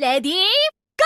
레디 고!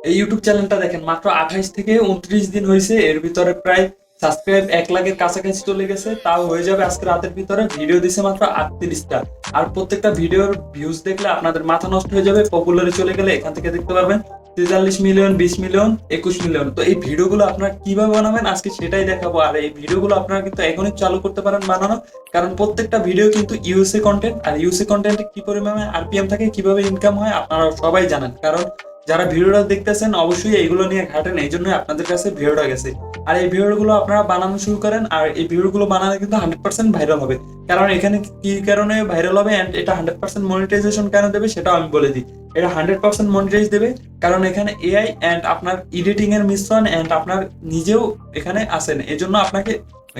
এই ইউটিউব চ্যানেলটা দেখেন মাত্র আঠাইশ থেকে উনত্রিশ দিন হয়েছে এর ভিতরে প্রায় সাবস্ক্রাইব এক লাখের কাছাকাছি চলে গেছে তাও হয়ে যাবে আজকে রাতের ভিতরে ভিডিও দিছে মাত্র আটত্রিশটা আর প্রত্যেকটা ভিডিওর ভিউজ দেখলে আপনাদের মাথা নষ্ট হয়ে যাবে পপুলারে চলে গেলে এখান থেকে দেখতে পারবেন তেতাল্লিশ মিলিয়ন, বিশ মিলিয়ন, একুশ মিলিয়ন। তো এই ভিডিওগুলো আপনারা কীভাবে বানাবেন? আজকে সেটাই দেখাবো। আর এই ভিডিওগুলো আপনারা কিন্তু এখনই চালু করতে পারেন বানানো। কারণ প্রত্যেকটা ভিডিও কিন্তু ইউএসএ কন্টেন্ট আর ইউএসএ কন্টেন্টে কি পরিমাণে আরপিএম থাকে, কীভাবে ইনকাম হয় আপনারা সবাই জানেন। কারণ যারা ভিডিওটা দেখতেছেন, অবশ্যই এইগুলো নিয়ে ঘাটেন। এই জন্যই আপনাদের কাছে ভিডিওটা গেছে। আর এই ভিডিওগুলো আপনারা বানানো শুরু করেন, আর এই ভিডিওগুলো বানালে কিন্তু হান্ড্রেড পার্সেন্ট ভাইরাল হবে। কারণ এখানে কি কারণে ভাইরাল হবে অ্যান্ড এটা হান্ড্রেড পার্সেন্ট মনিটাইজেশন কেন দেবে, সেটাও আমি বলে দিই। এটা হান্ড্রেড পার্সেন্ট মনিটাইজ দেবে, কারণ এখানে এআই অ্যান্ড আপনার এডিটিং এর মিশ্রণ অ্যান্ড আপনার নিজেও এখানে আসেন এজন্য আপনাকে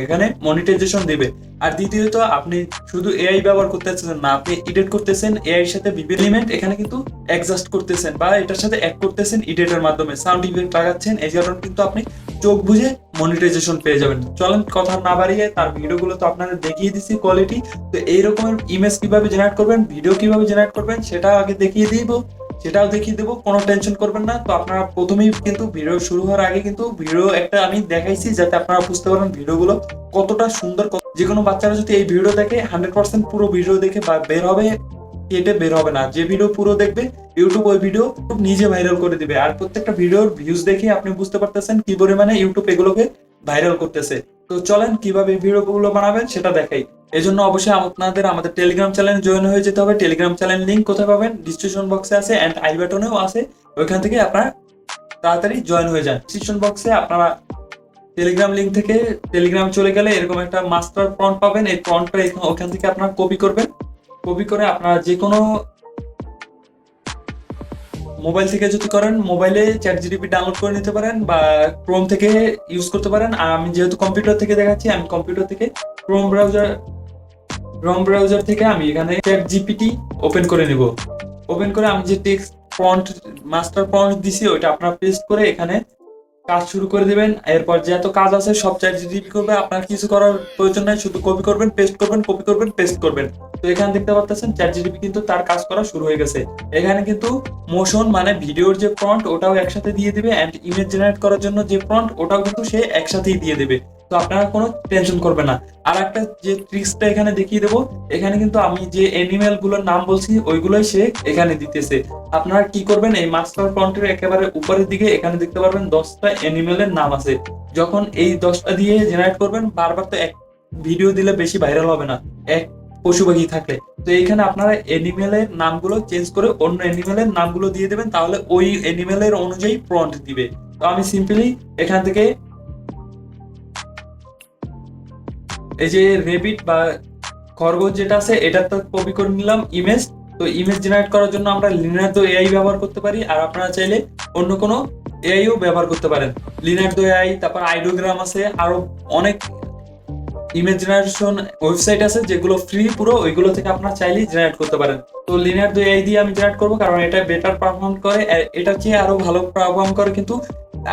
এখানে মনিটাইজেশন দিবে। আর দ্বিতীয়ত, আপনি শুধু এআই ব্যবহার করতেছেন না, আপনি এডিট করতেছেন এআই এর সাথে বিভিন্ন এলিমেন্ট এখানে কিন্তু অ্যাডজাস্ট করতেছেন বা এটার সাথে অ্যাড করতেছেন এডিটের মাধ্যমে। সাউন্ড ইফেক্ট লাগাচ্ছেন, এই কারণে কিন্তু আপনি চোখ বুঝে মনিটাইজেশন পেয়ে যাবেন। চলেন কথা না বাড়িয়ে, তার ভিডিওগুলো তো আপনাদের দেখিয়ে দিছি কোয়ালিটি তো এই রকমের ইমেজ কীভাবে জেনারেট করবেন ভিডিও কীভাবে জেনারেট করবেন, সেটা আগে দেখিয়ে দিব। সেটাও দেখিয়ে দেবো, কোনো টেনশন করবেন না। তো আপনারা প্রথমেই কিন্তু ভিডিও শুরু হওয়ার আগে কিন্তু ভিডিও একটা আমি দেখাইছি যাতে আপনারা বুঝতে পারেন ভিডিওগুলো কতটা সুন্দর যে কোনো বাচ্চারা যদি এই ভিডিও দেখে হান্ড্রেড পার্সেন্ট পুরো ভিডিও দেখে বা বের হবে, কেটে বের হবে না। যে ভিডিও পুরো দেখবে ইউটিউব ওই ভিডিও খুব নিজে ভাইরাল করে দিবে। আর প্রত্যেকটা ভিডিওর ভিউজ দেখে আপনি বুঝতে পারতেছেন কি পরিমাণে ইউটিউব এগুলোকে ভাইরাল করতেছে। তো চলেন কীভাবে ভিডিও গুলো বানাবেন সেটা দেখাই। এই জন্য অবশ্যই আপনাদের আমাদের টেলিগ্রাম চ্যানেল জয়েন হয়ে যেতে হবে। টেলিগ্রাম চ্যানেল লিঙ্ক কোথায় পাবেন? ডিসক্রিপশন বক্সে আছে এন্ড আই বাটনেও আছে। ওইখান থেকে আপনারা তাড়াতাড়ি জয়েন হয়ে যান। ডিসক্রিপশন বক্সে আপনারা টেলিগ্রাম লিঙ্ক থেকে টেলিগ্রাম চলে গেলে এরকম একটা মাস্টার প্রন্ট পাবেন। এই প্রন্টটা ওখান থেকে আপনারা কপি করবেন। কপি করে আপনারা যে কোনো মোবাইল থেকে যদি করেন মোবাইলে চ্যাট জিডিপি ডাউনলোড করে নিতে পারেন বা ক্রোম থেকে ইউজ করতে পারেন। আর আমি যেহেতু কম্পিউটার থেকে দেখাচ্ছি, আমি কম্পিউটার থেকে ক্রোম ব্রাউজার ক্রোম ব্রাউজার থেকে আমি এখানে চ্যাট জিপিটি ওপেন করে নিব। ওপেন করে আমি যে টেক্সট ফন্ট মাস্টার ফন্ট দিছি, ওইটা আপনারা পেস্ট করে এখানে কাজ শুরু করে দিবেন। এরপর যে এত কাজ আছে, সব চ্যাট জিডিপি করবে। আপনার কিছু করার প্রয়োজন নাই, শুধু কপি করবেন পেস্ট করবেন কপি করবেন পেস্ট করবেন। তো এখানে দেখতে পাচ্ছেন চ্যাট জিডিপি কিন্তু তার কাজ করা শুরু হয়ে গেছে। এখানে কিন্তু মোশন মানে ভিডিওর যে ফ্রন্ট ওটাও একসাথে দিয়ে দিবে এন্ড ইমেজ জেনারেট করার জন্য যে ফ্রন্ট ওটাও কিন্তু সে একসাথেই দিয়ে দেবে। তো আপনারা কোনো টেনশন করবেন না। আর একটা যে ট্রিক্সটা এখানে দেখিয়ে দেবো, এখানে কিন্তু আমি যে অ্যানিমেলগুলোর নাম বলছি, ওইগুলোই সে এখানে দিতেছে। আপনারা কি করবেন, এই মাস্টার ফ্রন্টের একেবারে উপরের দিকে এখানে দেখতে পারবেন দশটা অ্যানিমেলের নাম আছে। যখন এই দশটা দিয়ে জেনারেট করবেন, বারবার তো এক ভিডিও দিলে বেশি ভাইরাল হবে না, এক পশু পাখি থাকলে। তো এইখানে আপনারা অ্যানিমেলের নামগুলো চেঞ্জ করে অন্য অ্যানিমেলের নামগুলো দিয়ে দেবেন, তাহলে ওই অ্যানিমেলের অনুযায়ী প্রন্ট দিবে। তো আমি সিম্পলি এখান থেকে এই যে রেবিট বা খরগোশ যেটা আছে এটা তো কপি করে নিলাম ইমেজ তো ইমেজ জেনারেট করার জন্য আমরা লিনার্দো এআই ব্যবহার করতে পারি। আর আপনারা চাইলে অন্য কোনো এআইও ব্যবহার করতে পারেন। লিনার্দো এআই তারপর আইডোগ্রাম আছে, আরও অনেক ইমেজ জেনারেশন ওয়েবসাইট আছে, যেগুলো ফ্রি পুরো, ওইগুলো থেকে আপনারা চাইলেই জেনারেট করতে পারেন। তো লিনিয়ার দুই এই দিয়ে আমি জেনারেট করব, কারণ এটা বেটার পারফর্ম করে। এটা চেয়ে আরও ভালো পারফর্ম করে, কিন্তু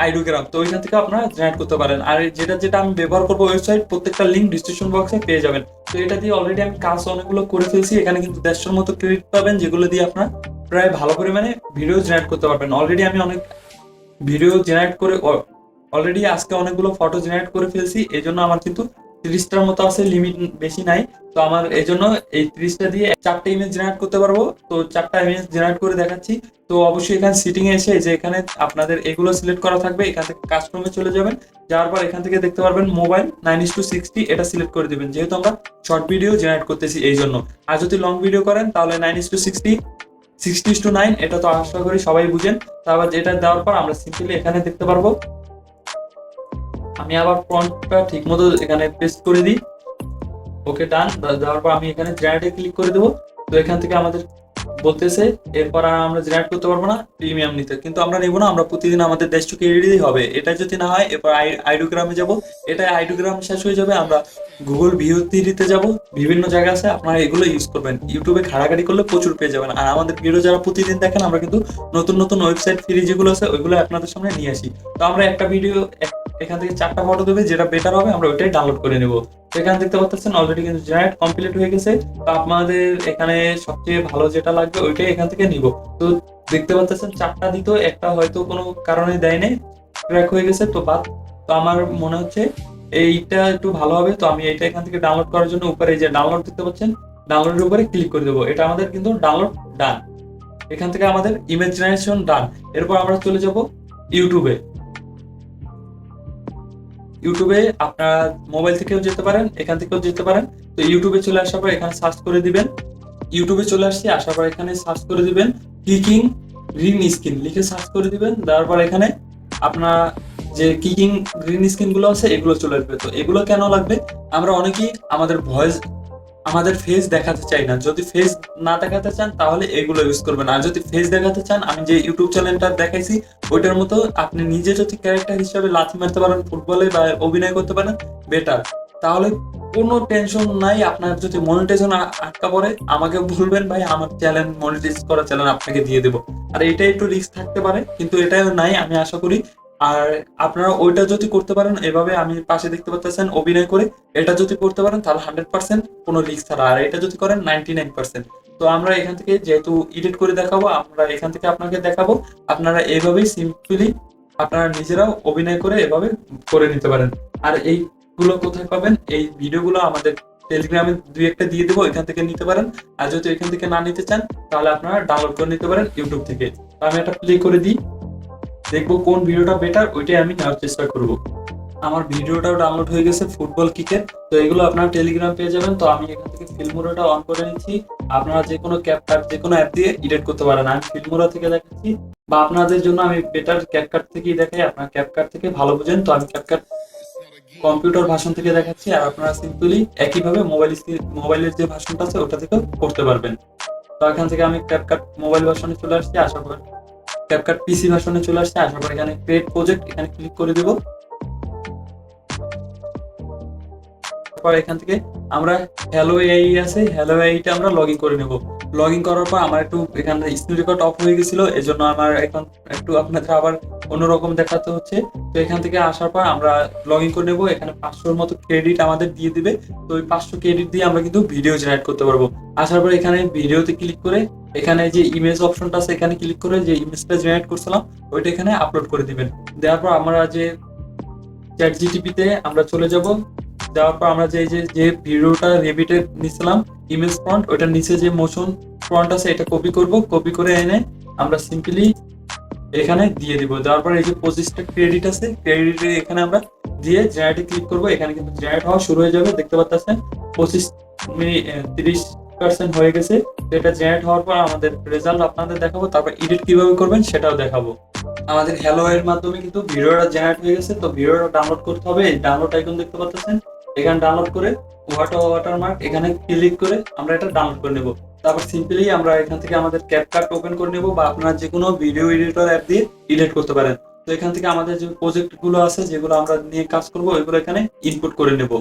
আইডোগ্রাম, তো ওইখান থেকে আপনারা জেনারেট করতে পারেন। আর যেটা যেটা আমি ব্যবহার করব ওয়েবসাইট প্রত্যেকটা লিঙ্ক ডিসক্রিপশন বক্সে পেয়ে যাবেন। তো এটা দিয়ে অলরেডি আমি কাজ অনেকগুলো করে ফেলছি। এখানে কিন্তু দেড়শোর মতো ক্রেডিট পাবেন, যেগুলো দিয়ে আপনার প্রায় ভালো পরিমাণে ভিডিও জেনারেট করতে পারবেন। অলরেডি আমি অনেক ভিডিও জেনারেট করে অলরেডি আজকে অনেকগুলো ফটো জেনারেট করে ফেলছি। এই জন্য আমার কিন্তু তিরিশটার মতো আছে লিমিট বেশি নাই। তো আমার এই জন্য এই ত্রিশটা দিয়ে চারটা ইমেজ জেনারেট করতে পারব। তো চারটা ইমেজ জেনারেট করে দেখাচ্ছি। তো অবশ্যই এখানে সিটিং এসে যে এখানে আপনাদের এগুলো সিলেক্ট করা থাকবে, এখান থেকে কাস্টমে চলে যাবেন। যাওয়ার পর এখান থেকে দেখতে পারবেন mobile nine is to sixty এটা সিলেক্ট করে দিবেন। যেহেতু আমরা শর্ট ভিডিও জেনারেট করতেছি এই জন্য। আর যদি লং ভিডিও করেন, তাহলে nine is to sixty sixty to nine এটা তো আশা করি সবাই বুঝেন। তারপর এটা দেওয়ার পর আমরা সিম্পলি এখানে দেখতে পারব। আমি আবার ফ্রন্টটা ঠিক মতো এখানে পেস্ট করে দিই। ওকে, ডান। দেওয়ার পর আমি এখানে জেনারেটে ক্লিক করে দেবো। তো এখান থেকে আমাদের বলতেছে, এরপর আর আমরা জেনারেট করতে পারব না, প্রিমিয়াম নিতে। কিন্তু আমরা নিব না, আমরা প্রতিদিন আমাদের দেশ থেকে এডিটই হবে। এটা যদি না হয়, এরপর আইডোগ্রামে যাব। এটা আইডোগ্রাম শেষ হয়ে যাবে, আমরা গুগল ভিউ থ্রিতে যাব। বিভিন্ন জায়গা আছে, আপনারা এগুলো ইউজ করবেন। ইউটিউবে ঘাড়াঘাড়ি করলে প্রচুর পেয়ে যাবেন। আর আমাদের ভিডিও যারা প্রতিদিন দেখেন, আমরা কিন্তু নতুন নতুন ওয়েবসাইট ফ্রি যেগুলো আছে, ওইগুলো আপনাদের সামনে নিয়ে আসি। তো আমরা একটা ভিডিও এখান থেকে চারটা ফটো দেবে, যেটা বেটার হবে, আমরা ওইটাই ডাউনলোড করে নেব। এখানে দেখতে পাচ্ছেন অলরেডি কিন্তু জেনারেট কমপ্লিট হয়ে গেছে। তো আপনাদের এখানে সবচেয়ে ভালো যেটা লাগবে, ওইটাই এখান থেকে নিব। তো দেখতে পাচ্ছেন, চারটা দিত, একটা হয়তো কোনো কারণে দেয় নাই ক্র্যাক হয়ে গেছে, তো বাদ। তো আমার মনে হচ্ছে, এইটা একটু ভালো হবে। তো আমি এইটা এখান থেকে ডাউনলোড করার জন্য উপরে যে ডাউনলোড দেখতে পাচ্ছেন ডাউনলোডের উপরে ক্লিক করে দেবো। এটা আমাদের কিন্তু ডাউনলোড ডান এখান থেকে আমাদের ইমেজ জেনারেশন ডান এরপর আমরা চলে যাব ইউটিউবে ইউটিউবে আপনারা মোবাইল থেকেও যেতে পারেন, এখান থেকেও যেতে পারেন। তো ইউটিউবে চলে আসার পর এখানে সার্চ করে দিবেন। ইউটিউবে চলে আসছি, আসার পর এখানে সার্চ করে দিবেন কিকিং গ্রিন স্ক্রিন লিখে সার্চ করে দিবেন তারপর এখানে আপনার যে কিকিং গ্রিন স্ক্রিনগুলো আছে, এগুলো চলে আসবে। তো এগুলো কেন লাগবে? আমরা অনেকেই আমাদের ভয়েস আমাদের ফেস দেখাতে চাই না। যদি ফেস না দেখাতে চান, তাহলে এগুলো ইউজ করবেন। আর যদি ফেস দেখাতে চান, আমি যে ইউটিউব চ্যানেলটা দেখাইছি, ওইটার মতো আপনি নিজে যদি ক্যারেক্টার হিসাবে লাথি মারতে পারেন, ফুটবলে বা অভিনয় করতে পারেন বেটার তাহলে কোনো টেনশন নাই, আপনার যদি মনিটাইজেশন আটকা পড়ে, আমাকে বলবেন, ভাই, আমার চ্যানেল মনিটাইজ করা চ্যানেল আপনাকে দিয়ে দেবো। আর এটা একটু রিস্ক থাকতে পারে, কিন্তু এটাও নাই, আমি আশা করি আর আপনারা ওইটা যদি করতে পারেন, এভাবে আমি পাশে দেখতে পাচ্ছেন অভিনয় করে, এটা যদি করতে পারেন তাহলে হান্ড্রেড পার্সেন্ট কোনো রিস্ক ছাড়া। আর এটা যদি করেন নাইনটি নাইন পার্সেন্ট তো আমরা এখান থেকে যেহেতু এডিট করে দেখাবো, আমরা এখান থেকে আপনাকে দেখাবো, আপনারা এইভাবেই সিম্পলি আপনারা নিজেরাও অভিনয় করে এভাবে করে নিতে পারেন। আর এইগুলো কোথায় পাবেন? এই ভিডিওগুলো আমাদের টেলিগ্রামে দুই একটা দিয়ে দেবো, এখান থেকে নিতে পারেন। আর যদি এখান থেকে না নিতে চান, তাহলে আপনারা ডাউনলোড করে নিতে পারেন ইউটিউব থেকে। আমি একটা প্লে করে দিই। দেখব কোন ভিডিওটা বেটার ওইটাই আমি নেওয়ার চেষ্টা করব। আমার ভিডিওটাও ডাউনলোড হয়ে গেছে ফুটবল ক্রিকেট তো এগুলো আপনারা টেলিগ্রাম পেয়ে যাবেন, তো আমি এখান থেকে ফিল্মোরাটা অন করে নিচ্ছি। আপনারা যে কোনো ক্যাপকাট যে কোনো অ্যাপ দিয়ে এডিট করতে পারেন। আমি ফিল্মোরা থেকে দেখাচ্ছি, বা আপনাদের জন্য আমি বেটার ক্যাপকাট থেকেই দেখাই। আপনারা ক্যাপকাট থেকে ভালো বুঝেন, তো আমি ক্যাপকাট কম্পিউটার ভাষণ থেকে দেখাচ্ছি, আর আপনারা সিম্পলি একইভাবে মোবাইল মোবাইলের যে ভাষণটা আছে, ওটা থেকেও করতে পারবেন। তো এখান থেকে আমি ক্যাপকাট মোবাইল ভাষণে চলে আসছি, আশা করি ক্যাপকাট পিসি ভার্সনে চলে আসছে। আসার পর এখানে ক্রিয়েট প্রজেক্ট এখানে ক্লিক করে দেব। তারপর এখান থেকে আমরা হ্যালো এআই আছে। হ্যালো এআইটা আমরা লগ ইন করে নেব। লগ ইন করার পর আমার একটু এখানে স্ক্রিন রেকর্ড অফ হয়ে গেছিল, এজন্য আমার এখন একটু আপনাদের আবার অন্যরকম দেখাতে হচ্ছে। তো এখান থেকে আসার পর আমরা লগ ইন করে নেব। এখানে পাঁচশোর মতো ক্রেডিট আমাদের দিয়ে দিবে। তো ওই পাঁচশো ক্রেডিট দিয়ে আমরা কিন্তু ভিডিও জেনারেট করতে পারব। আসার পর এখানে ভিডিওতে ক্লিক করে এখানে যে ইমেজ অপশনটা আছে, এখানে ক্লিক করে যে ইমেজটা জেনারেট করছিলাম, ওইটা এখানে আপলোড করে দিবেন। দেওয়ার পর আমরা যে চ্যাট জিটিপিতে আমরা চলে যাব। দেওয়ার পর আমরা যে যে যে ভিডিওটা রেবিটে নিছিলাম ইমেজ ফ্রন্ট ওইটার নিচে যে মোশন ফ্রন্ট আছে, এটা কপি করব। কপি করে এনে আমরা সিম্পলি এখানে দিয়ে দিব। দেওয়ার পর এই যে পঁচিশটা ক্রেডিট আছে ক্রেডিট এখানে আমরা দিয়ে জেনারেটে ক্লিক করব। এখানে কিন্তু জেনারেট হওয়া শুরু হয়ে যাবে। দেখতে পাচ্ছেন, পঁচিশ মিনিট তিরিশ পার্সেন্ট হয়ে গেছে এটা জেনারেট হওয়ার পর আমাদের রেজাল্ট আপনাদের দেখাবো, তারপর এডিট কীভাবে করবেন সেটাও দেখাবো। আমাদের হ্যালো এর মাধ্যমে কিন্তু ভিডিওটা জেনারেট হয়ে গেছে, তো ভিডিওটা ডাউনলোড করতে হবে ডাউনলোড আইকন দেখতে পাচ্ছেন? এখানে ডাউনলোড করে ওয়াটার ওয়াটারমার্ক এখানে ক্লিক করে আমরা এটা ডাউনলোড করে নেব। তারপর সিম্পলি আমরা এখান থেকে আমাদের ক্যাপকাট ওপেন করে নেব, বা আপনারা যে কোনো ভিডিও এডিটর অ্যাপ দিয়ে এডিট করতে পারেন। তো এখান থেকে আমাদের যে প্রজেক্টগুলো আছে, যেগুলো আমরা নিয়ে কাজ করব, ওইগুলো এখানে ইনপুট করে নেব।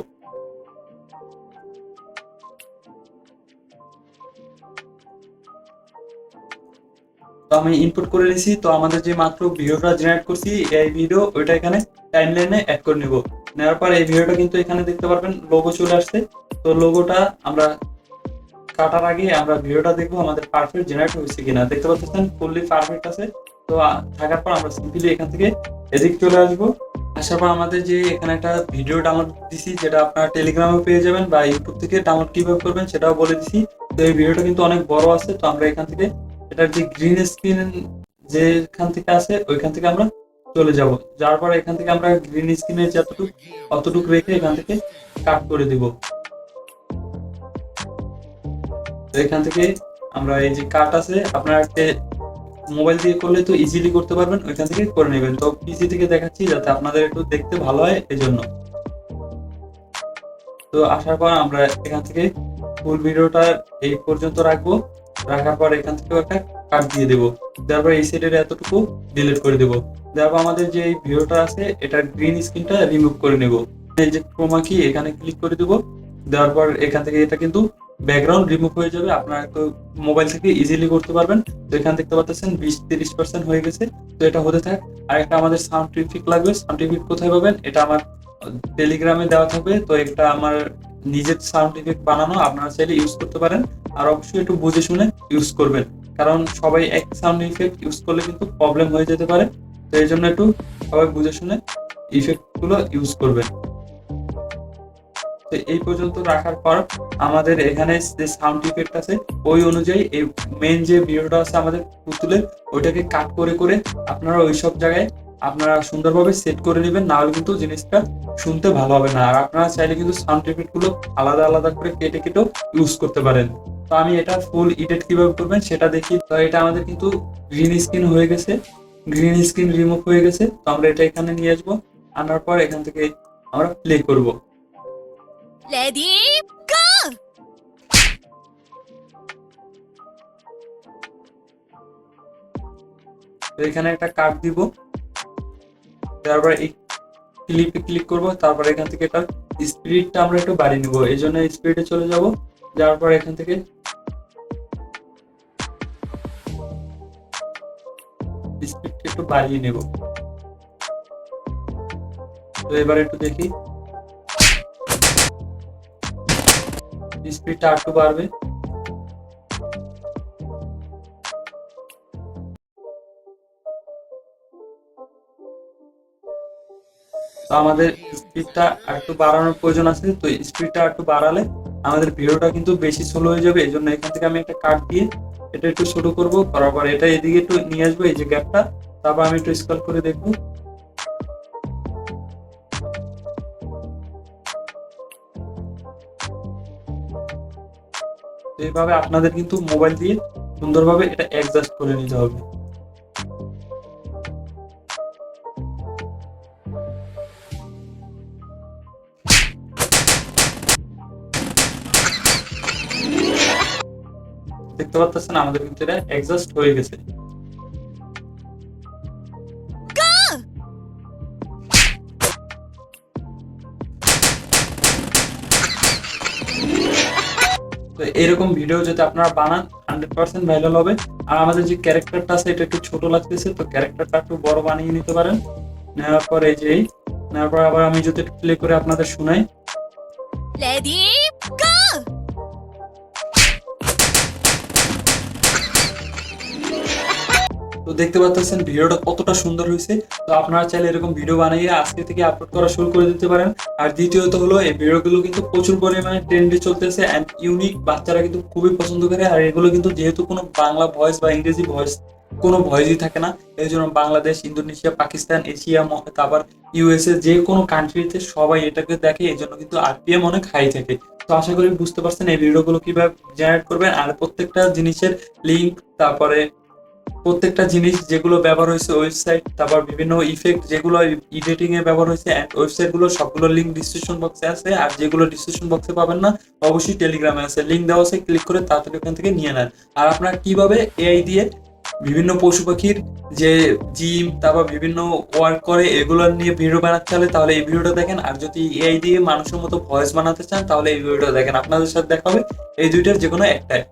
তো আমি ইনপুট করে নিয়েছি তো আমাদের যে মাত্র ভিডিওটা জেনারেট করছি, এই ভিডিও ওইটা এখানে টাইমলাইনে অ্যাড করে নেব। নেওয়ার পর এই ভিডিওটা কিন্তু এখানে দেখতে পারবেন লোগো চলে আসছে। তো লোগোটা আমরা কাটার আগে আমরা ভিডিওটা দেখব আমাদের পারফেক্ট জেনারেট হয়েছে কিনা। দেখতে পাচ্ছেন ফুললি পারফেক্ট আছে। তো থাকার পর আমরা সিম্পলি এখান থেকে এদিক চলে আসব। আসার পর আমাদের যে এখানে একটা ভিডিও ডাউনলোড দিছি, যেটা আপনারা টেলিগ্রামে পেয়ে যাবেন বা ইউটিউব থেকে ডাউনলোড কীভাবে করবেন সেটাও বলে দিছি। তো এই ভিডিওটা কিন্তু অনেক বড় আছে, তো আমরা এখান থেকে এটার যে গ্রিন স্ক্রিন যেখান থেকে আছে, ওইখান থেকে আমরা চলে যাব। যার পর এখান থেকে আমরা গ্রিন স্ক্রিনের যতটুকু, অতটুকু রেখে এখান থেকে কাট করে দিব। এখান থেকে আমরা এই যে কাট আছে আপনার মোবাইল দিয়ে করলে তো ইজিলি করতে পারবেন, ওইখান থেকে করে নেবেন। তো পিসি থেকে দেখাচ্ছি যাতে আপনাদের একটু দেখতে ভালো হয় এই জন্য তো আসার পর আমরা এখান থেকে ফুল ভিডিওটা এই পর্যন্ত রাখব। রাখার পর এখান থেকেও একটা কাট দিয়ে দেবো। তারপর এই সাইডের এতটুকু ডিলিট করে দেবো। তারপর আমাদের যে এই ভিডিওটা আছে এটা গ্রিন স্ক্রিনটা রিমুভ করে নেব। এই যে ক্রোমা কি এখানে ক্লিক করে দেবো। দেওয়ার পর এখান থেকে এটা কিন্তু ব্যাকগ্রাউন্ড রিমুভ হয়ে যাবে। আপনারা তো মোবাইল থেকে ইজিলি করতে পারবেন। তো এখানে দেখতে পাচ্ছেন, বিশ তিরিশ পার্সেন্ট হয়ে গেছে। তো এটা হতে থাক। আর একটা আমাদের সাউন্ড ট্রিফিক লাগবে। সাউন্ড ইফেক্ট কোথায় পাবেন? এটা আমার টেলিগ্রামে দেওয়া থাকবে। তো এটা আমার নিজের সাউন্ড ইফেক্ট বানানো আপনারা চাইলে ইউজ করতে পারেন। আর অবশ্যই একটু বুঝে শুনে ইউজ করবেন। কারণ সবাই এক সাউন্ড ইফেক্ট ইউজ করলে কিন্তু প্রবলেম হয়ে যেতে পারে। তো এই জন্য একটু সবাই বুঝে শুনে ইফেক্টগুলো ইউজ করবেন। তো এই পর্যন্ত রাখার পর আমাদের এখানে যে সাউন্ড ইফেক্ট আছে, ওই অনুযায়ী এই মেন যে ভিডিওটা আছে আমাদের পুতুলের, ওইটাকে কাট করে করে আপনারা ওই সব জায়গায় আপনারা সুন্দরভাবে সেট করে নেবেন না হলে কিন্তু জিনিসটা শুনতে ভালো হবে না। আর আপনারা চাইলে কিন্তু সাউন্ড এফেক্টগুলো আলাদা আলাদা করে কেটে কেটেও ইউজ করতে পারেন। তো আমি এটা ফুল ইডিট কীভাবে করবেন সেটা দেখি। তো এটা আমাদের কিন্তু গ্রিন স্ক্রিন হয়ে গেছে। গ্রিন স্ক্রিন রিমুভ হয়ে গেছে। তো আমরা এটা এখানে নিয়ে আসব। আনার পর এখান থেকে আমরা প্লে করব। লেডি গো এখানে একটা কাট দিব। তারপর এই ক্লিপে ক্লিক করব, তারপর এখান থেকে এটার স্পিডটা আমরা একটু বাড়িয়ে নিব। এই জন্য স্পিডে চলে যাব, যাওয়ার পর এখান থেকে স্পিডটা একটু বাড়িয়ে নেব। তো এবার একটু দেখি। স্পিডটা একটু বাড়বে। আমাদের স্পিডটা একটু বাড়ানোর প্রয়োজন আছে, তো স্পিডটা একটু বাড়ালে আমাদের ভিডিওটা কিন্তু বেশি স্লো হয়ে যাবে। এই জন্য এখান থেকে আমি একটা কাট দিয়ে এটা একটু শুরু করব। করার পর এটা এদিকে একটু নিয়ে আসব, এই যে গ্যাপটা তারপর আমি একটু স্কল করে দেখব। এইভাবে আপনাদের কিন্তু মোবাইল দিয়ে সুন্দরভাবে এটা অ্যাডজাস্ট করে নিতে হবে। দেখতে পাচ্ছেন আমাদের কিন্তু এটা হয়ে গেছে। তো এরকম ভিডিও যদি আপনারা বানান হান্ড্রেড পার্সেন্ট ভাইরাল হবে। আর আমাদের যে ক্যারেক্টারটা আছে, এটা একটু ছোট লাগতেছে, তো ক্যারেক্টারটা একটু বড় বানিয়ে নিতে পারেন। নেওয়ার পর এই যে, নেওয়ার পর আবার আমি যদি প্লে করে আপনাদের শোনাই। 레 দেখতে পাচ্ছেন, ভিডিওটা কতটা সুন্দর হয়েছে। তো আপনারা চাইলে এরকম ভিডিও বানিয়ে আজকে থেকে আপলোড করা শুরু করে দিতে পারেন। আর দ্বিতীয়ত হলো, এই ভিডিওগুলো কিন্তু প্রচুর পরিমাণে ট্রেন্ডে চলতেছে অ্যান্ড ইউনিক বাচ্চারা কিন্তু খুবই পছন্দ করে। আর এগুলো কিন্তু যেহেতু কোনো বাংলা ভয়েস বা ইংরেজি ভয়েস কোনো ভয়েসই থাকে না। এই জন্য বাংলাদেশ, ইন্দোনেশিয়া, পাকিস্তান, এশিয়া তারপর ইউএসএ যে কোনো কান্ট্রিতে সবাই এটাকে দেখে। এই জন্য কিন্তু আরপিএম অনেক হাই থাকে। তো আশা করি বুঝতে পারছেন এই ভিডিওগুলো কীভাবে জেনারেট করবেন। আর প্রত্যেকটা জিনিসের লিঙ্ক তারপরে প্রত্যেকটা জিনিস যেগুলো ব্যবহার হয়েছে ওয়েবসাইট তারপর বিভিন্ন ইফেক্ট যেগুলো ইডিটিং এ ব্যবহার হয়েছে ওয়েবসাইটগুলো সবগুলো লিঙ্ক ডিসক্রিপশন বক্সে আছে, আর যেগুলো ডিসক্রিপশন বক্সে পাবেন না, অবশ্যই টেলিগ্রামে আছে। লিঙ্ক দেওয়া আছে ক্লিক করে তাড়াতাড়ি ওখান থেকে নিয়ে নেন। আর আপনারা কীভাবে এআই দিয়ে বিভিন্ন পশু পাখির যে জিম তারপর বিভিন্ন ওয়ার্ক করে, এগুলো নিয়ে ভিডিও বানাতে চাইলে তাহলে এই ভিডিওটা দেখেন। আর যদি এআই দিয়ে মানুষের মতো ভয়েস বানাতে চান, তাহলে এই ভিডিওটা দেখেন। আপনাদের সাথে দেখা হবে এই দুইটার যে কোনো একটাই